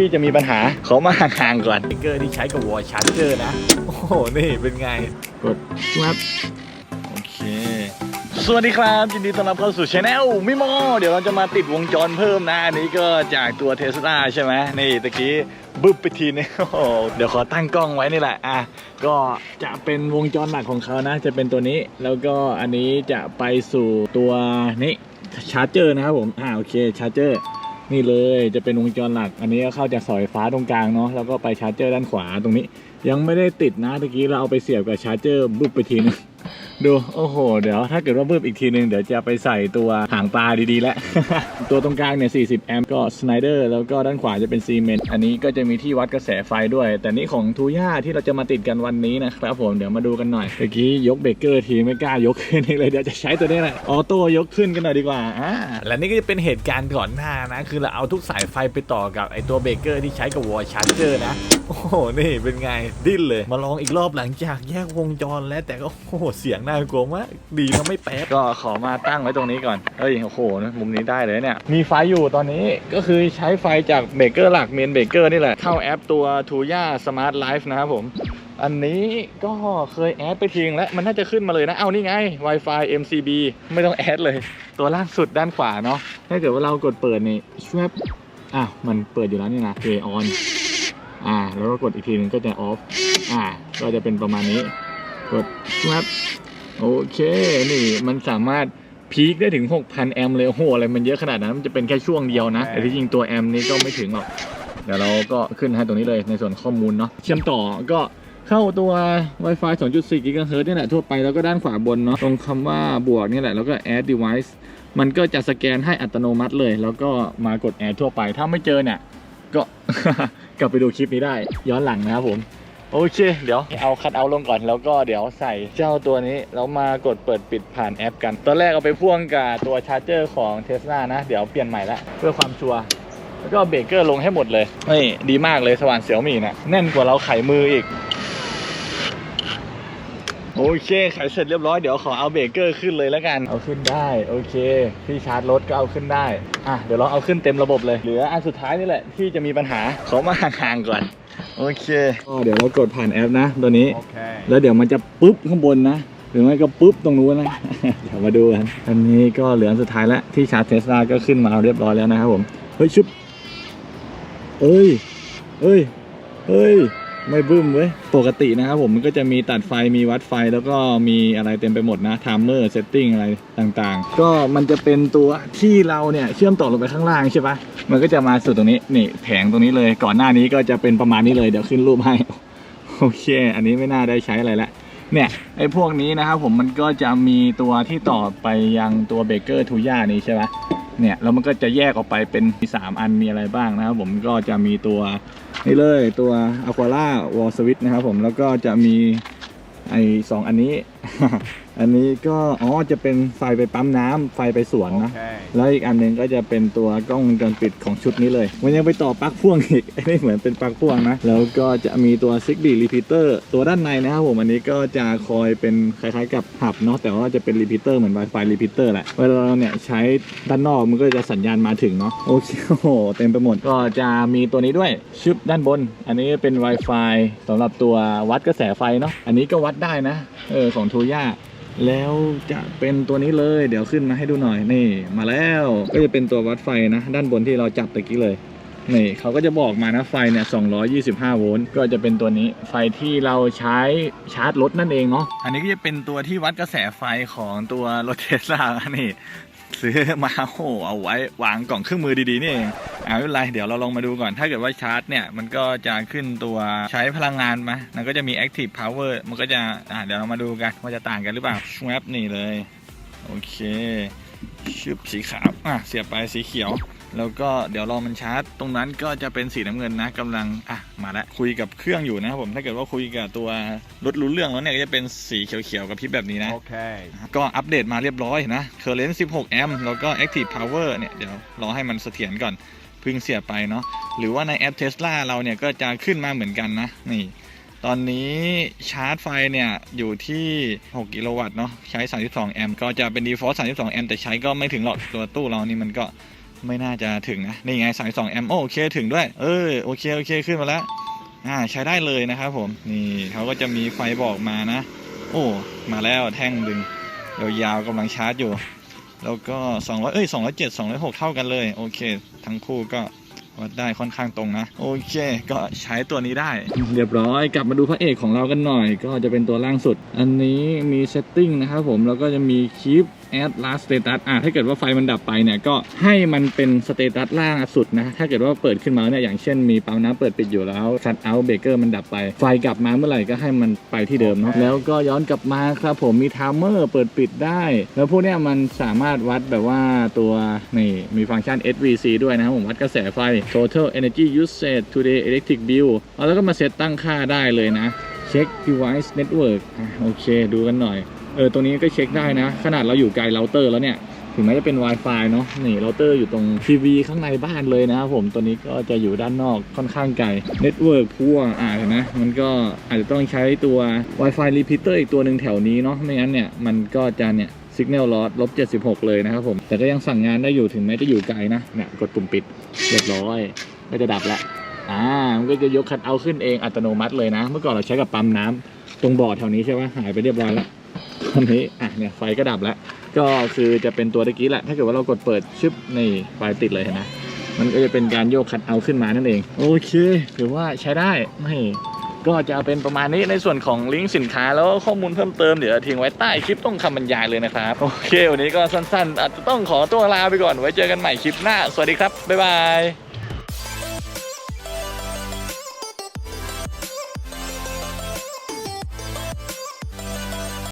ที่จะมีปัญหาเขามาห่างๆก่อนเบเกอร์ที่ใช้กับวอลชาร์เจอร์นะ โอ้โห นี่เป็นไง กดครับโอเค สวัสดีครับ ยินดีต้อนรับเข้าสู่ช anel มิโมเดี๋ยวเราจะมาติดวงจรเพิ่มนะ อันนี้ก็จากตัวเทสลาใช่ไหมนี่ตะกี้บึ้บไปทีนึงโอ้โหเดี๋ยวขอตั้งกล้องไว้นี่แหละอะก็จะเป็นวงจรหลักของเขานะ จะเป็นตัวนี้ แล้วก็อันนี้จะไปสู่ตัวนี้ชาร์เจอร์นะครับผมอ่าโอเคชาร์เจอร์ นี่เลยจะเป็นวงจรหลัก อันนี้ก็เข้าจากสายไฟฟ้าตรงกลางเนาะแล้วก็ไปชาร์จเจอร์ด้านขวาตรงนี้ ยังไม่ได้ติดนะตะกี้เราเอาไปเสียบกับชาร์จเจอร์บุบไปทีนึง ดูโอ้โห เดี๋ยวถ้าเกิดว่าเพิ่มอีกทีนึง เดี๋ยวจะไปใส่ตัวหางปลาดีๆแล้ว ตัวตรงกลางเนี่ย 40 แอมป์ก็สไนเดอร์แล้วก็ด้านขวาจะเป็นซีเมนต์อันนี้ก็จะมีที่วัดกระแสไฟด้วย แต่นี่ของทูย่าที่เราจะมาติดกันวันนี้นะครับผมเดี๋ยวมาดูกันหน่อยเมื่อกี้ยกเบรกเกอร์ทีไม่กล้ายกขึ้นเลยเดี๋ยวจะใช้ตัวนี้แหละออโต้ยกขึ้นกันหน่อยดีกว่าอ่าและนี่ก็จะเป็นเหตุการณ์ก่อนหน้านะคือเราเอาทุกสายไฟไปต่อกับไอตัวเบรกเกอร์ที่ใช้กับวอชาร์เจอร์นะโอ้โหนี่เป็นไงดิ้นเลย มาลองอีกรอบหลังจากแยกวงจรแล้วแต่ก็โอ้โหเสียงน่ากลัวมากดีนะไม่แป๊บก็ขอมาตั้งไว้ตรงนี้ก่อนเฮ้ยโอ้โหนะมุมนี้ได้เลยเนี่ย มีไฟอยู่ตอนนี้ก็คือใช้ไฟจากเบรกเกอร์หลักเมนเบรกเกอร์นี่แหละ เข้าแอปตัว t u y a Smart Life นะครับผม อันนี้ก็เคยแอดไปทิ้งแล้วมันน่าจะขึ้นมาเลยนะ เอานี่ไง Wi-Fi MCB ไม่ต้องแอดเลย ตัวล่างสุดด้านขวาเนาะถ้าเกิดว่าเรากดเปิดนี่ชวบอ้าวมันเปิดอยู่แล้วนี่นะเพย์ออนอ่า แล้วก็กดอีกทีหนึงก็จะออฟอ่า ก็จะเป็นประมาณนี้ กดครับ โอเค นี่มันสามารถพีคได้ถึง 6,000 แอมป์เลยโอ้โหอะไรมันเยอะขนาดนั้น มันจะเป็นแค่ช่วงเดียวนะ แต่ที่จริงตัวแอมป์นี้ก็ไม่ถึงหรอก เดี๋ยวเราก็ขึ้นให้ตรงนี้เลยในส่วนข้อมูลเนาะ เชื่อมต่อก็เข้าตัว Wi-Fi 2.4 GHz นี่แหละทั่วไปแล้วก็ด้านขวาบนเนาะ ตรงคำว่าบวกนี่แหละ แล้วก็ add device มันก็จะสแกนให้อัตโนมัติเลย แล้วก็มากด add ทั่วไป ถ้าไม่เจอเนี่ย ก็กลับไปดูคลิปนี้ได้ย้อนหลังนะครับผม โอเค เดี๋ยวเอาคัดเอาลงก่อนแล้วก็เดี๋ยวใส่เจ้าตัวนี้แล้วมากดเปิดปิดผ่านแอปกัน ตอนแรกเอาไปพ่วงกับตัวชาร์จเจอร์ของเทสลานะ เดี๋ยวเปลี่ยนใหม่ละเพื่อความชัวร์แล้วก็เบรกเกอร์ลงให้หมดเลยนี่ดีมากเลยสว่านเสี่ยวมี่นะแน่นกว่าเราไขมืออีก โอเคไขเสร็จเรียบร้อยเดี๋ยวขอเอาเบรกเกอร์ขึ้นเลยแล้วกันเอาขึ้นได้โอเคที่ชาร์จรถก็เอาขึ้นได้อะเดี๋ยวเราเอาขึ้นเต็มระบบเลยเหลืออันสุดท้ายนี่แหละที่จะมีปัญหาเขามาห่างๆก่อน โอเคก็เดี๋ยวเรากดผ่านแอปนะตัวนี้ แล้วเดี๋ยวมันจะปุ๊บข้างบนนะ หรือไม่ก็ปุ๊บตรงนู้นนะ เดี๋ยวมาดูกันอันนี้ก็เหลืออันสุดท้ายแล้วที่ชาร์จเทสลาก็ขึ้นมาเรียบร้อยแล้วนะครับผม เฮ้ยชุบเอ้ย เอ้ยเฮ้ย ไม่บึ้มเว้ย ปกตินะครับผมมันก็จะมีตัดไฟมีวัดไฟแล้วก็มีอะไรเต็มไปหมดนะไทม์เมอร์เซตติ้งอะไรต่างๆ ก็มันจะเป็นตัวที่เราเนี่ยเชื่อมต่อลงไปข้างล่างใช่ปะมันก็จะมาสู่ตรงนี้นี่แผงตรงนี้เลยก่อนหน้านี้ก็จะเป็นประมาณนี้เลยเดี๋ยวขึ้นรูปให้โอเค อันนี้ไม่น่าได้ใช้อะไรละเนี่ยไอ้พวกนี้นะครับผมมันก็จะมีตัวที่ต่อไปยังตัวเบเกอร์ทูย่านี้ใช่ไหม เนี่ยแล้วมันก็จะแยกออกไปเป็นมีสามอันมีอะไรบ้างนะครับผมก็จะมีตัวนี่เลยตัว Aquara Wall Switch นะครับผมแล้วก็จะมีไอ้สองอันนี้อันนี้ก็อ๋อจะเป็นไฟไปปั๊มน้ำไฟไปสวนนะ แล้วอีกอันหนึงก็จะเป็นตัวกล้องวงจรปิดของชุดนี้เลย มันยังไปต่อปลั๊กพ่วงอีกไอ้นี่เหมือนเป็นปลั๊กพ่วงนะ แล้วก็จะมีตัว Zigbee repeater ตัวด้านในนะครับผมอันนี้ก็จะคอยเป็นคล้ายๆกับหับเนาะแต่ว่าจะเป็น repeater เหมือน Wi-Fi repeater แหละเวลาเราเนี่ยใช้ด้านนอกมันก็จะสัญญาณมาถึงเนาะโอเคโอ้โหเต็มไปหมดก็จะมีตัวนี้ด้วยชึบด้านบน อันนี้เป็น Wi-Fi สำหรับตัววัดกระแสไฟเนาะอันนี้ก็วัดได้นะเออของโทย่าแล้วจะเป็นตัวนี้เลยเดี๋ยวขึ้นมาให้ดูหน่อยนี่มาแล้วก็จะเป็นตัววัดไฟนะ ด้านบนที่เราจับตะกี้เลยนี่เขาก็จะบอกมานะไฟเนี่ย 225 โวลต์ ก็จะเป็นตัวนี้ไฟที่เราใช้ชาร์จรถนั่นเองเนาะ อันนี้ก็จะเป็นตัวที่วัดกระแสไฟของตัวรถเทสลานี่ ซื้อมาโอ้โหเอาไว้วางกล่องเครื่องมือดีๆนี่เองเอาไม่เป็นไรเดี๋ยวเราลองมาดูก่อน ถ้าเกิดว่าชาร์จเนี่ย มันก็จะขึ้นตัวใช้พลังงานมามันก็จะมี active power มันก็จะอ่าเดี๋ยวเรามาดูกันว่าจะต่างกันหรือเปล่าชวบนี่เลย โอเคชึบสีขาวอะเสียบไปสีเขียว แล้วก็เดี๋ยวรอมันชาร์จ ตรงนั้นก็จะเป็นสีน้ำเงินนะกำลังอะมาแล้วคุยกับเครื่องอยู่นะครับผมถ้าเกิดว่าคุยกับตัวรถรู้เรื่องแล้วเนี่ยก็จะเป็นสีเขียวๆกับพริบแบบนี้นะ Okay. ก็อัปเดตมาเรียบร้อยนะ current 16แอมป์แล้วก็ active power เนี่ยเดี๋ยวรอให้มันเสถียรก่อนเพึ่งเสียบไปเนาะหรือว่าในแอป Tesla เราเนี่ยก็จะขึ้นมาเหมือนกันนะนี่ตอนนี้ชาร์จไฟเนี่ยอยู่ที่ 6 กิโลวัตต์เนาะใช้ 32 แอมป์ก็จะเป็น default 32 แอมป์แต่ใช้ก็ไม่ถึงหรอกตัวตู้เรานี่มันก็ ไม่น่าจะถึงนะ นี่ไง32แอมโอเคถึงด้วย เออโอเคโอเคขึ้นมาแล้ว อ่าใช้ได้เลยนะครับผม นี่เขาก็จะมีไฟบอกมานะ โอ้ มาแล้วแท่งดึงยาวๆกำลังชาร์จอยู่ แล้วก็200เอ้ย207 206เท่ากันเลย โอเค ทั้งคู่ก็วัดได้ค่อนข้างตรงนะ โอเค ก็ใช้ตัวนี้ได้ เรียบร้อยกลับมาดูพระเอกของเรากันหน่อย ก็จะเป็นตัวล่างสุด อันนี้มีเซตติ้งนะครับผมแล้วก็จะมีคลิป add last status อ่าถ้าเกิดว่าไฟมันดับไปเนี่ยก็ให้มันเป็นสเตตัสล่างสุดนะถ้าเกิดว่าเปิดขึ้นมาเนี่ยอย่างเช่นมีปั๊มน้ำเปิดปิดอยู่แล้ว shut out breaker มันดับไป ไฟกลับมาเมื่อไหร่ก็ให้มันไปที่เดิมเนาะแล้วก็ย้อนกลับมาครับผมมี timer เปิดปิดได้ แล้วพวกเนี้ยมันสามารถวัดแบบว่าตัวนี่มีฟังก์ชัน SVC ด้วยนะครับผมวัดกระแสไฟ total energy usage today electric bill เอาแล้วก็มาเซตตั้งค่าได้เลยนะเช็ค device network อะโอเค ดูกันหน่อย เออตรงนี้ก็เช็คได้นะ ขนาดเราอยู่ไกลเราเตอร์แล้วเนี่ย ถึงแม้จะเป็น Wi-Fi เนาะนี่เราเตอร์อยู่ตรงทีวีข้างในบ้านเลยนะครับผมตัวนี้ก็จะอยู่ด้านนอกค่อนข้างไกล Network พ่วงอ่าเห็นไหมมันก็อาจจะต้องใช้ตัว Wi-Fi repeater อีกตัวหนึ่งแถวนี้เนาะไม่งั้นเนี่ยมันก็จะเนี่ย signal loss ลบ76 เลยนะครับผม แต่ก็ยังสั่งงานได้อยู่ถึงแม้จะอยู่ไกลนะ เนี่ย กดปุ่มปิด เรียบร้อย ก็จะดับล้วอ่า มันก็จะยกคัทเอาขึ้นเองอัตโนมัติเลยนะ เมื่อก่อนเราใช้กับปั๊มน้ำตรงบ่อแถวนี้ใช่ไหมหายไปเรียบร้อยแล้ว ตอนนี้อะเนี่ยไฟก็ดับแล้ว ก็คือจะเป็นตัวตะกี้แหละ ถ้าเกิดว่าเรากดเปิดชึบนี่ไฟติดเลยเห็นไหมมันก็จะเป็นการโยกคัทเอาขึ้นมานั่นเอง โอเคถือว่าใช้ได้ไม่ก็จะเป็นประมาณนี้ในส่วนของลิงก์สินค้าแล้วข้อมูลเพิ่มเติมเดี๋ยวทิ้งไว้ใต้คลิปต้องคำบรรยายเลยนะครับ โอเค วันนี้ก็สั้นๆ อาจจะต้องขอตัวลาไปก่อนไว้เจอกันใหม่คลิปหน้า สวัสดีครับ บ๊ายบาย